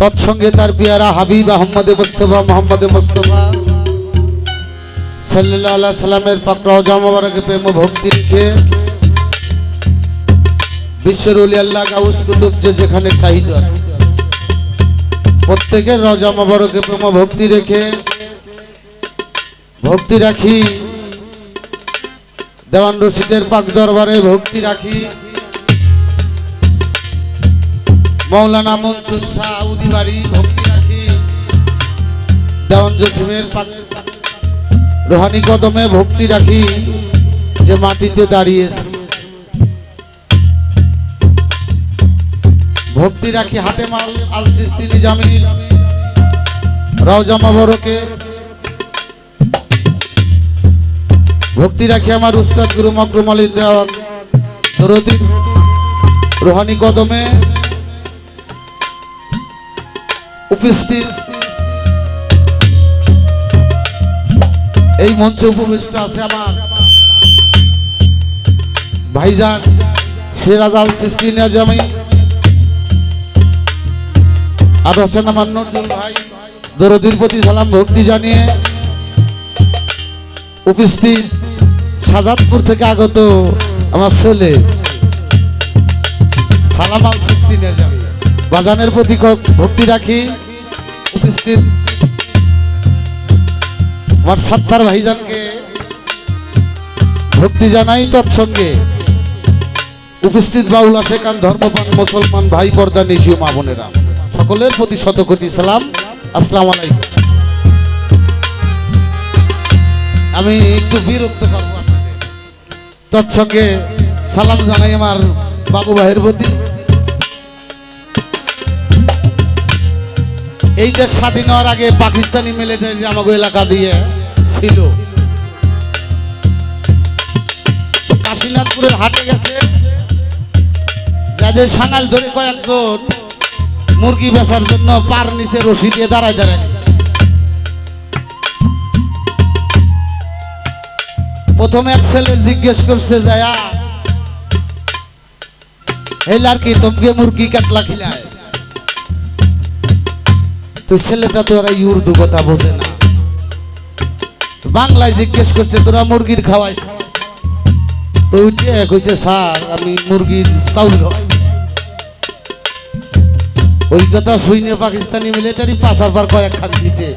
তৎসঙ্গে তার পিয়ারা হাবিব আহমদে মোস্তফা, মোহাম্মদে মোস্তফা। সাল্লাহ সাল্লামের জামাবারকে প্রেম ভক্তি রেখে বিশ্বের উলি আল্লাহ গাউস কুতুব যে যেখানে আছে। প্রত্যেকের রজা মোবারকে প্রেম ভক্তি রেখে ভক্তি রাখি। দেওয়ান রশিদের পাক দরবারে ভক্তি রাখি। মৌলানা মনসুর শাহ উদিবাড়ি ভক্তি রাখি। দেওয়ান জসিমের রোহানি কদমে ভক্তি রাখি, যে মাটিতে দাঁড়িয়েছে ভক্তি রাখি হাতে মাল, আল সিস্তি নিজামির রওজা মাবরকে ভক্তি রাখি আমার উস্তাদ গুরু মকরুম আলী দেওয়ান রোহানি কদমে উপস্থিত। এই মঞ্চে উপবিষ্ট আছে আমার ভাইজান সিরাজ আল সিস্তি নিজামি আর হোসেন আমার নজরুল ভাই, দরদির প্রতি সালাম, ভক্তি জানিয়ে উপস্থিত সাজাদপুর থেকে আগত আমার ছেলে সালাম আল সিস্তি নিয়ে যাবে বাজানের প্রতি ভক্তি রাখি উপস্থিত আমার সাত্তার ভাইজানকে। ভক্তি জানাই তৎসঙ্গে। উপস্থিত বাউল আশেকান ধর্মপান মুসলমান, ভাই, পর্দা নিশিও মা, বোনেরা। সকলের প্রতি শত কোটি সালাম। আসসালামু আলাইকুম। আমি একটু বিরক্ত করব তৎসঙ্গে সালাম জানাই আমার বাবু ভাইয়ের প্রতি। এই দেশ স্বাধীন হওয়ার আগে পাকিস্তানি মিলিটারি আমাকে এলাকা দিয়ে ছিল। কাশীনাথপুরের হাটে গেছে। যাদের সাঙাল ধরে কয়েকজন মুরগি বেচার জন্য পার নিচে রশি দিয়ে দাঁড়ায় দাঁড়ায় প্রথমে এক ছেলে জিজ্ঞেস করছে যায়া হেলার কি তোমকে মুরগি কাতলা খিলায়? তো ছেলেটা তো ওরা উর্দু কথা বোঝে না। বাংলায় জিজ্ঞেস করছে, তোরা মুরগির খাওয়াই তো উঠে কইছে, স্যার, আমি মুরগির চাউল খাওয়াই। ওই কথা শুনে পাকিস্তানি মিলিটারি পাঁচার বার কয়েক খান দিছে।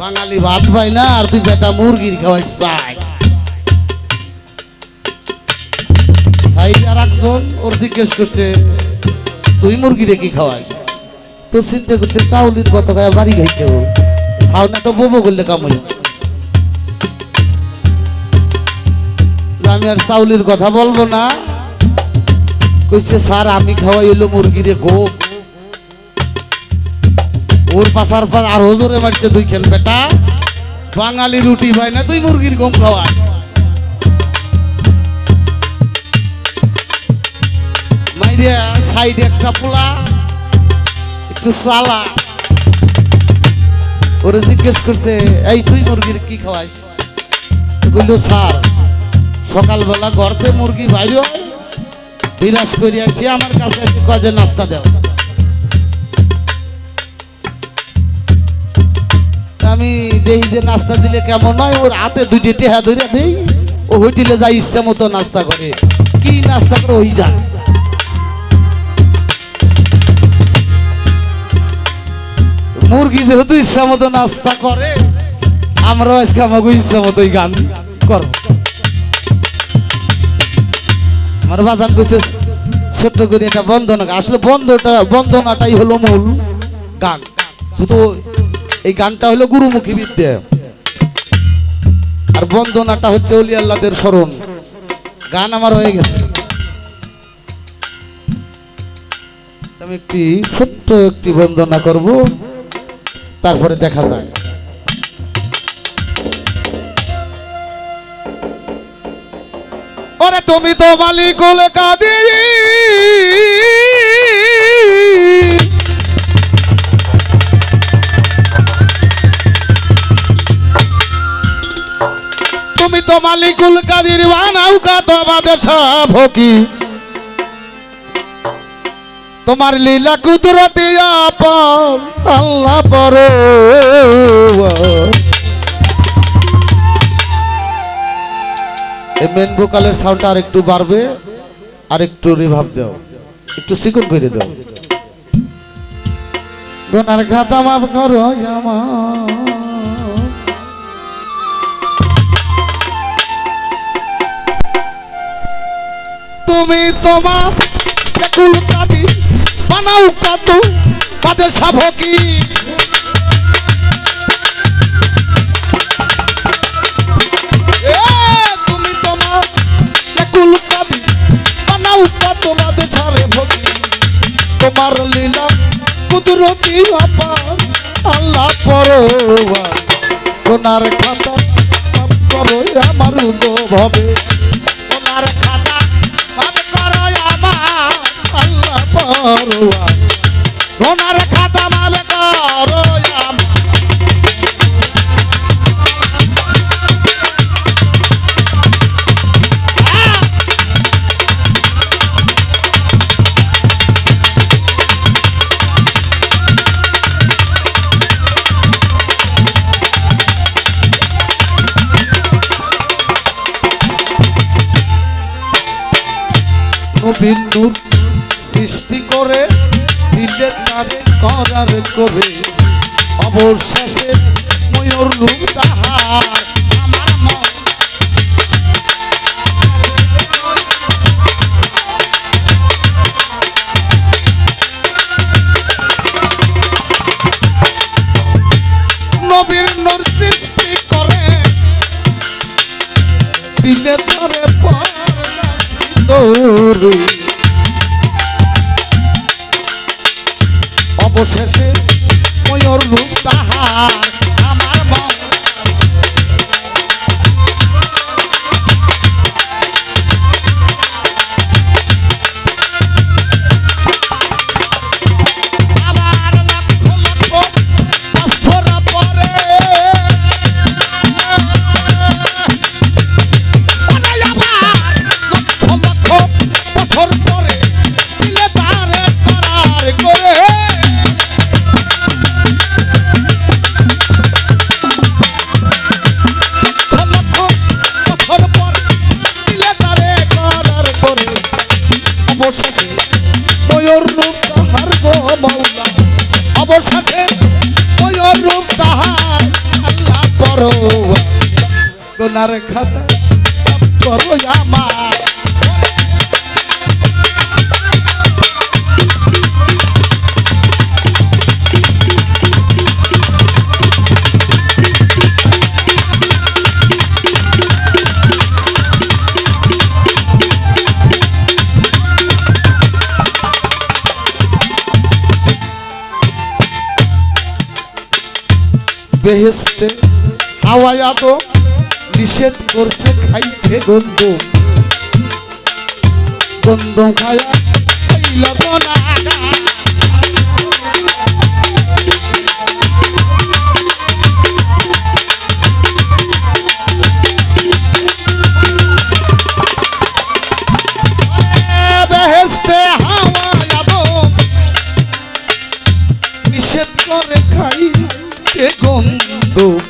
বাঙালি ভাত পায় না, আর তুই বেটা মুরগির খাওয়াই চাই। সাইড একজন ওর জিজ্ঞেস করছে, তুই মুরগি রে কি খাওয়াই তো চিন্তা করছে চাউলির কত গায়ে বাড়ি খাইছে ও। সাউনা তো বোবো করলে কামই আমি আর চাউলির কথা বলব না। কইছে, স্যার, আমি খাওয়াই হলো মুরগিরে গোপ। ওর পাশার পর আর হজরে মারছে দুই খেল বেটা। বাঙালি রুটি ভাই না, তুই মুরগির গম খাওয়াই মাইরিয়া সাইডে একটা পোলা সালা। ওরে জিজ্ঞেস করছে, এই তুই মুরগির কি খাওয়াইস? বলল স্যার, সকালবেলা ঘরতে মুরগি বাইরে হয়, বিরাজ করে আসি, আমার কাছে এসে কাজে নাস্তা দেও। আমি দেখি যে, নাস্তা দিলে কেমন নয় ওর হাতে দুইটি টেহা ধরে দেই, ও হোটেলে যাই ইচ্ছা মতো নাস্তা করে। কি নাস্তা করে ওই যান মুরগি যেহেতু ইচ্ছা মতো নাস্তা করে, আমরাও আজকে আমাকে ইচ্ছা মতোই গান করব। আমার বাজান কইছে, ছোট্ট করে এটা বন্ধনা। আসলে বন্ধটা বন্দনাটাই হলো মূল গান। শুধু এই গানটা হলো গুরুমুখী বিদ্যা। আর বন্দনাটা হচ্ছে অলি আল্লাহদের স্মরণ। গান আমার হয়ে গেছে। আমি একটি ছোট্ট একটি বন্দনা করব। তারপরে দেখা যায়। ওরে তুমি তো মালিকুল কাদির। তুমি তো মালিকুল কাদির, বানাও কা তোমাদের সব কি তোমার লীলা কুদরতি আপন, আল্লাহ বড় মেন ভোকালের সাউন্ডটা আর একটু বাড়বে আর একটু রিভাব দাও। একটু সিকুন করে দাও। গোনার খাতা মাফ করো আমার। তুমি তোমার কাদি বানাও কাতু কাদে সাভকি তুমি তোমার একুল কাদি বানাও কাতু লীলা কুদরতি অপার আল্লাহ পরোয়া। কোনার খাতা আমার ভবে। নবীন নূর সৃষ্টি করে দিলে তারে করার করে অবশেষে ময়ূর রূপ তাহার গোনার খাতা মাফ করো আমার বেহেস্তে হাওয়ায়া তো নিষেধ করছে খাইতে গন্ধ। গন্ধ খায়া খাইল না নিষেধ করে খাই গন্ধ গন্ধ।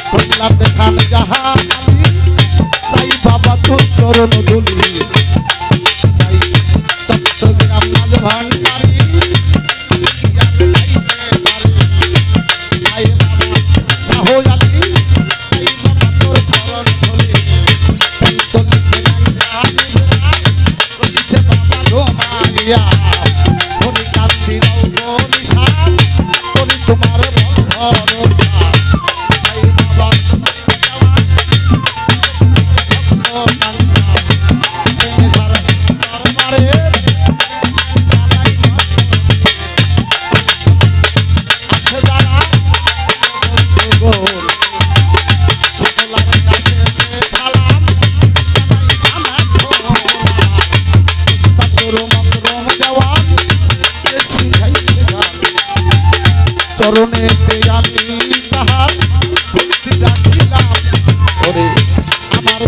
সোমনাথ খান যাহা চাই বাবা তোর চরণ ধুলি। চরণেতে আমি তাহার ভক্তি রাখিলাম। ওরে, আমার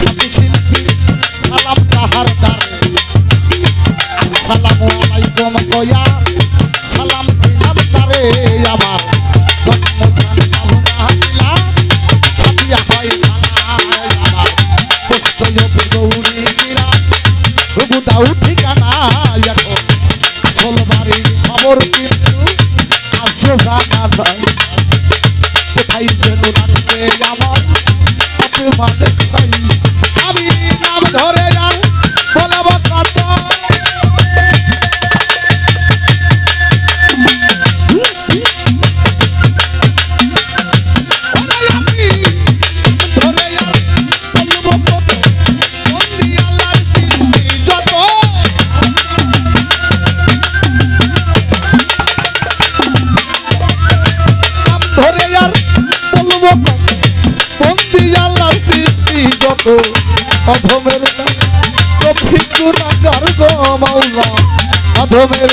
সাথী শিল্পী, সালাম তাহার দারে আসসালামু আলাইকুম কয়া গো অধমের না রফিকুর আকার অধমের